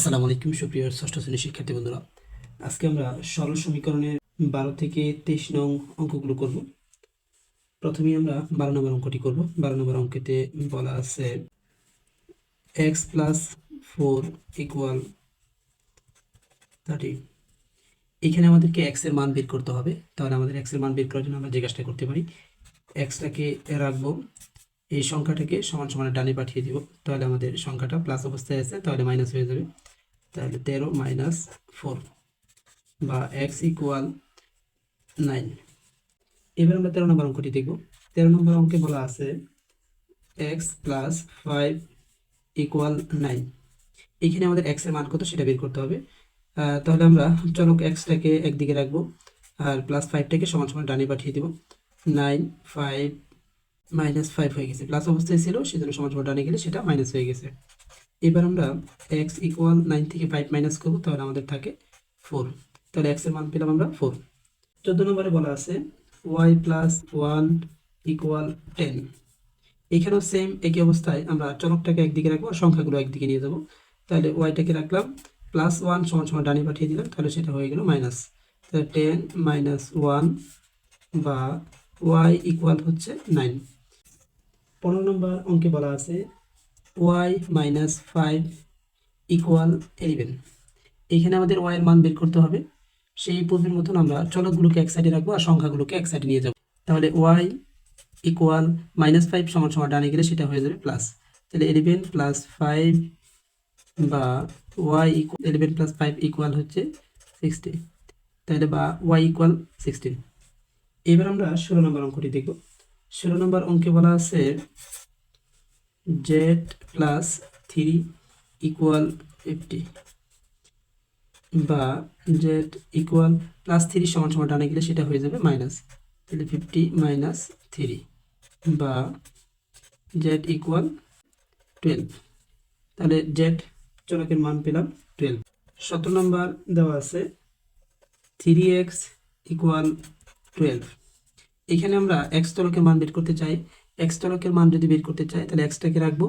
আসসালামু আলাইকুম, সুপ্রিয় ষষ্ঠ শ্রেণির শিক্ষার্থী বন্ধুরা। আজকে আমরা সরল সমীকরণের বারো থেকে তেইশ নং অঙ্কগুলো করব। প্রথমেই আমরা বারো নম্বর অঙ্কটি করব। বারো নম্বর অঙ্কেতে বলা আছে X plus four equal thirty এখানে আমাদেরকে এক্সের মান বের করতে হবে। তাহলে আমাদের এক্সের মান বের করার জন্য আমরা যে কাজটা করতে পারি এক্সটাকে রাখব, এই সংখ্যাটাকে সমান সমান ডানে পাঠিয়ে দিব। তাহলে আমাদের সংখ্যাটা প্লাস অবস্থায় আছে, তাহলে মাইনাস হয়ে যাবে। তাহলে তেরো মাইনাস ফোর বা এক্স ইকুয়াল নাইন এবার আমরা তেরো নম্বর অঙ্কটি দেখব। তেরো নম্বর অঙ্কে বলা আছে X plus five equal nine এখানে আমাদের এক্সের মান কত সেটা বের করতে হবে। তাহলে আমরা চলক এক্সটাকে একদিকে রাখব আর প্লাস ফাইভটাকে সমান সমান ডানে পাঠিয়ে দিব। নাইন ফাইভ মাইনাস ফাইভ হয়ে গেছে। প্লাস অবস্থায় ছিল, সেজন্য সমান সমান ডানে গেলে সেটা মাইনাস হয়ে গেছে। এবার আমরা এক্স ইকুয়াল নাইন থেকে ফাইভ মাইনাস করব, তাহলে আমাদের থাকে ফোর তাহলে এক্সের মান পেলাম আমরা ফোর চোদ্দ নম্বরে বলা আছে Y plus one equal ten এখানেও সেম একই অবস্থায় আমরা চলকটাকে একদিকে রাখব সংখ্যাগুলো একদিকে নিয়ে যাব। তাহলে ওয়াইটাকে রাখলাম প্লাস ওয়ান সমান সমান ডানে পাঠিয়ে দিলাম, তাহলে সেটা হয়ে গেল মাইনাস তাহলে টেন মাইনাস ওয়ান বা ওয়াই ইকুয়াল হচ্ছে নাইন পনেরো নম্বর অঙ্কে বলা আছে Y minus five equal eleven এখানে আমাদের ওয়াই এর মান বের করতে হবে। সেই পূর্বের মতন আমরা চলকগুলোকে এক সাইডে রাখব আর সংখ্যাগুলোকে এক সাইডে নিয়ে যাব। তাহলে ওয়াই ইকুয়াল মাইনাস ফাইভ সমান সমান ডানে গেলে সেটা হয়ে যাবে প্লাস তাহলে ইলেভেন প্লাস ফাইভ বা Y equal eleven plus five equal হচ্ছে সিক্সটি তাহলে বা ওয়াই ইকুয়াল সিক্সটিন এবার আমরা ষোলো নম্বর অঙ্কটি দেখব। ষোলো নম্বর অঙ্কে বলা আছে Z plus three equal fifty বা জেড ইকুয়াল প্লাস থ্রি সমান সমান ডানে গেলে সেটা হয়ে যাবে মাইনাস তাহলে ফিফটি মাইনাস থ্রি বা জেড ইকুয়াল টুয়েলভ। তাহলে জেড চলকের মান পেলাম টুয়েলভ। সতেরো নম্বর দেওয়া আছে থ্রি এক্স ইকুয়াল টুয়েলভ। এখানে আমরা এক্স তলকের মান বের করতে চাই এক্স তলকের মান যদি বের করতে চাই, তাহলে এক্সটাকে রাখব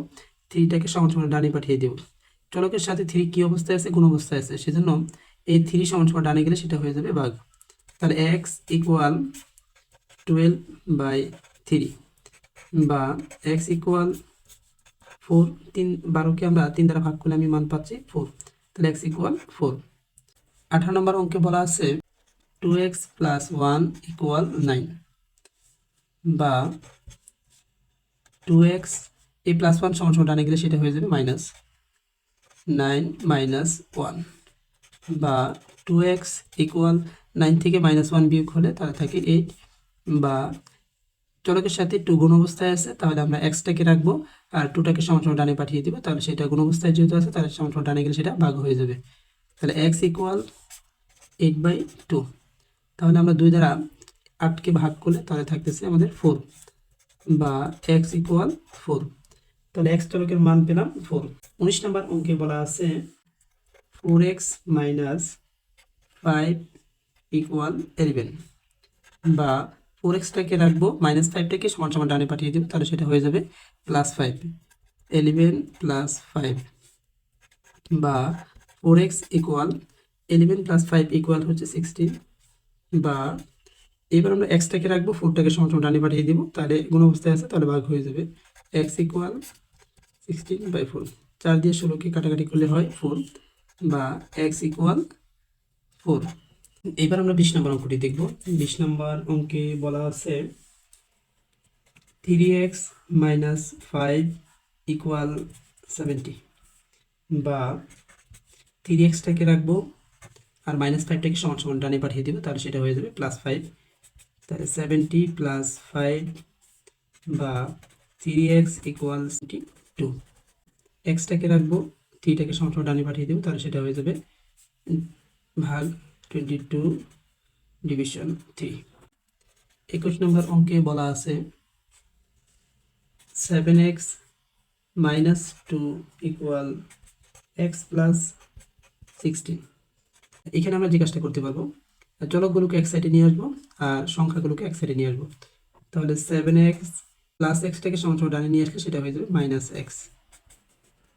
থ্রিটাকে সমান ডানে পাঠিয়ে দেব। চলকের সাথে থ্রি কী অবস্থায় আছে? কোন অবস্থায় আছে। সেজন্য এই থ্রি সমান সমান ডানে গেলে সেটা হয়ে যাবে ভাগ। তাহলে X equal twelve by three বা এক্স ইকুয়াল ফোর তিন, বারোকে আমরা তিন দ্বারা ভাগ করলে আমি মান পাচ্ছি ফোর তাহলে এক্স ইকুয়াল ফোর আঠারো নম্বর অঙ্কে বলা আছে two X plus one equal nine বা টু এক্স এই প্লাস ওয়ান সমান সমান ডানে গেলে সেটা হয়ে যাবে মাইনাস নাইন মাইনাস ওয়ান বা টু এক্স ইকুয়াল নাইন থেকে মাইনাস ওয়ান বিয়োগ হলে তাহলে থাকে এইট বা চলকের সাথে টু গুণ অবস্থায় আছে, তাহলে আমরা এক্সটাকে রাখব আর টুটাকে সমান সমান ডানে পাঠিয়ে দিব, তাহলে সেটা গুণ অবস্থায় যেহেতু আছে, তাহলে সমান সমান ডানে গেলে সেটা ভাগ হয়ে যাবে। তাহলে X equal eight by two তাহলে আমরা দুই দ্বারা আটকে ভাগ করলে তাহলে থাকতেছে আমাদের ফোর বা এক্স ইকুয়াল ফোর তাহলে এক্স চলকের মান পেলাম ফোর উনিশ নম্বর অঙ্কে বলা আছে four X minus five equal eleven বা ফোর এক্সটাকে রাখব মাইনাস ফাইভটাকে সমান সমান ডানে পাঠিয়ে দেবো, তাহলে সেটা হয়ে যাবে plus five eleven plus five বা four X equal eleven plus five equal হচ্ছে সিক্সটিন বা এবার আমরা এক্সটাকে রাখব ফোরটাকে সমান সমান ডানে পাঠিয়ে দিব, তাহলে গুণ অবস্থায় আছে, তাহলে ভাগ হয়ে যাবে X equal sixteen by four চার দিয়ে ষোলোকে কাটাকাটি করলে হয় ফোর বা এক্স ইকুয়াল ফোর এবার আমরা বিশ নম্বর অঙ্কটি দেখব। বিশ নম্বর অঙ্কে বলা আছে three X minus five equal seventy বা থ্রি এক্সটাকে রাখব, আর মাইনাস ফাইভটাকে সমান সমান ডানে পাঠিয়ে দেবো, তাহলে সেটা হয়ে যাবে প্লাস ফাইভ তাহলে সেভেন্টি প্লাস ফাইভ বা থ্রি এক্স ইকুয়াল টু এক্সটাকে রাখব থ্রিটাকে সমান ডানে পাঠিয়ে দেবো, তাহলে সেটা হয়ে যাবে ভাগ টোয়েন্টি টু ডিভিশন থ্রি একুশ নম্বর অঙ্কে বলা আছে seven X minus two equal X plus sixteen এখানে আমরা কাজটা করতে পারব চলকগুলোকে এক সাইডে নিয়ে আসব আর সংখ্যাগুলোকে এক সাইডে নিয়ে আসব। তাহলে সেভেন এক্স প্লাস এক্সটাকে সমান সমান ডানে নিয়ে আসলে সেটা হয়ে যাবে মাইনাস এক্স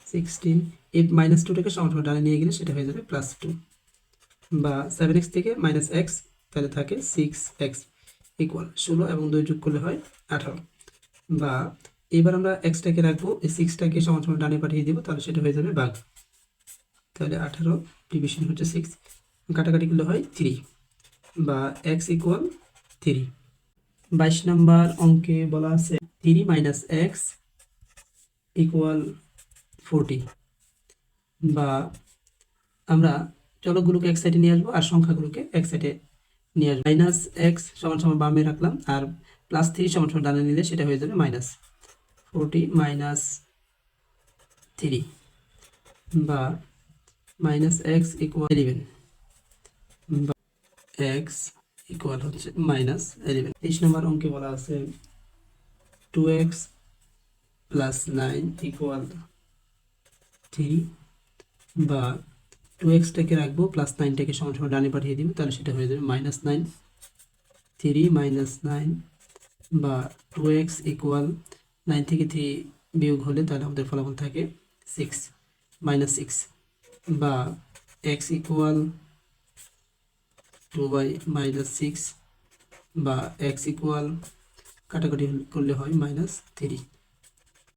সিক্সটিন এই মাইনাস টুটাকে সমান সমান ডানে নিয়ে গেলে সেটা হয়ে যাবে প্লাস টু বা সেভেন এক্স থেকে মাইনাস এক্স তাহলে থাকে সিক্স এক্স ইকুয়াল ষোলো এবং দুই যোগ করলে হয় আঠারো। বা এবার আমরা এক্সটাকে রাখব, এই সিক্সটাকে সমান সমান ডানে পাঠিয়ে দিব, তাহলে সেটা হয়ে যাবে বাঘ। তাহলে আঠারো ডিভিশন হচ্ছে সিক্স কাটাকাটি করলে হয় থ্রি বা এক্স ইকুয়াল থ্রি বাইশ নম্বর অঙ্কে বলা আছে three minus X equal forty বা আমরা চলকগুলোকে এক সাইডে নিয়ে আসব আর সংখ্যাগুলোকে এক সাইডে নিয়ে আসব। মাইনাস এক্স সমান সমান বামে রাখলাম আর প্লাস থ্রি সমান সমান ডানে নিলে সেটা হয়ে যাবে মাইনাস ফোরটি মাইনাস থ্রি বা minus X equal eleven X equal হচ্ছে মাইনাস ইলেভেন তেইশ নম্বর অঙ্কে বলা আছে two X plus nine equal three বা টু এক্সটাকে রাখব প্লাস নাইনটাকে সমান সমান ডানে পাঠিয়ে দিব, তাহলে সেটা হয়ে যাবে minus nine three minus nine বা টু এক্স ইকুয়াল নাইন থেকে থ্রি বিয়োগ হলে তাহলে আমাদের ফলাফল থাকে সিক্স মাইনাস সিক্স বা X equal two by minus six বা এক্স ইকুয়াল কাটাকাটি করলে হয় মাইনাস থ্রি